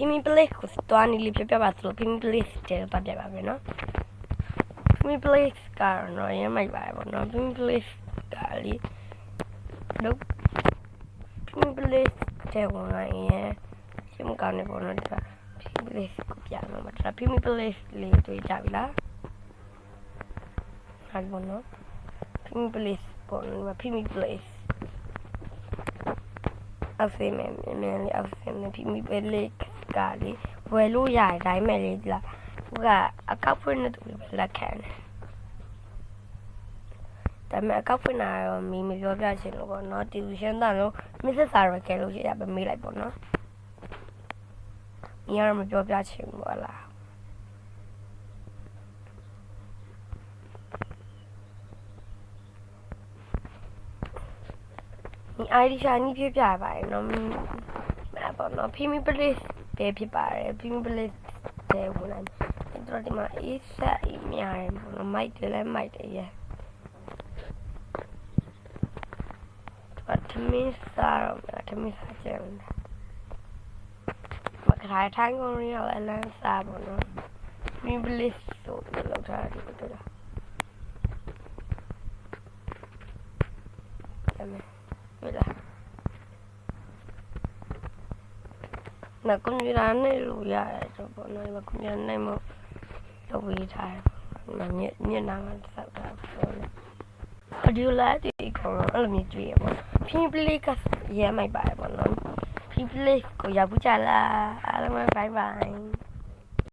Pimi Place ကိုသွားနေလေးပြပြပါသလို Pimi Place တဲ့ပတ်ပြပါမယ်နော် Pimi Place ကတော့ရမ်းမိုက်ပါတယ်ပေါ့နော် Pimi Place ကလေတော့ Pimi Place တဲ့ဝင်လာရင်ရှင်းမကောင်းနေပေါ့နော်ဒါ Pimi Place ကိုပြမှာမှာဒါ Pimi Place လေးတွေ့ကြပြီလားဟာဘောနော် Pimi Place ပေါ့နော် Pimi Place အဖေမင်းမင်းလေးအဖေမင်း Pimi Place ကလေဝယ်လို့ရတယ်ဒါပေမဲ့လေဒီလားဟိုကအကောက်ဖွင့်နေတူပဲလက်ခံတယ်ဒါပေမဲ့အကောက်ဖွင့်တာတော့မီမပြောပြချင်လို့ပေါ့နော်တီဗီရှင်းသားလို့မစ္စစ်စာရကဲလို့ရပဲမေးလိုက်ပေါ့နော်မီကတော့မပြောပြချင်ဘူးဟလားဒီ ID ရှာနေပြပြပါတယ်နော်မင်းအဲ့ပေါ့နော် Pimi Place ပဲဖြစ်ပါတယ် Pimi Place တဲ့ဝင်လာတယ်တော်ဒီမှာ A ဆက်အများတယ်ပေါ့နော်မိုက်တယ်လည်းမိုက်တယ်ရဲ့တော်ထမင်းစားတော့ထမင်းစားကြတယ်မကထားထိုင်းကုန်ရအောင်အလန်းစားပေါ့နော် Pimi Place ဆိုလောက်ထားတယ်တော်တော်အဲ့မဲ့ဝလာ နကွန်ပျူတာနဲ့လိုရတယ်ဆိုပေါ့နော်ဒီမှာကွန်ပျူတာနဲ့မှလုပ်ပြီးထားတယ်နညညနာမှာတောက်တာပေါ့လေ audio light ဒီကောင်အဲ့လိုမျိုးတွေ့ရပေါ့ free play ကရဲမိုက်ပါတယ်ပေါ့နော် free play ကိုရောက်ကြလားအားလုံးပဲ bye bye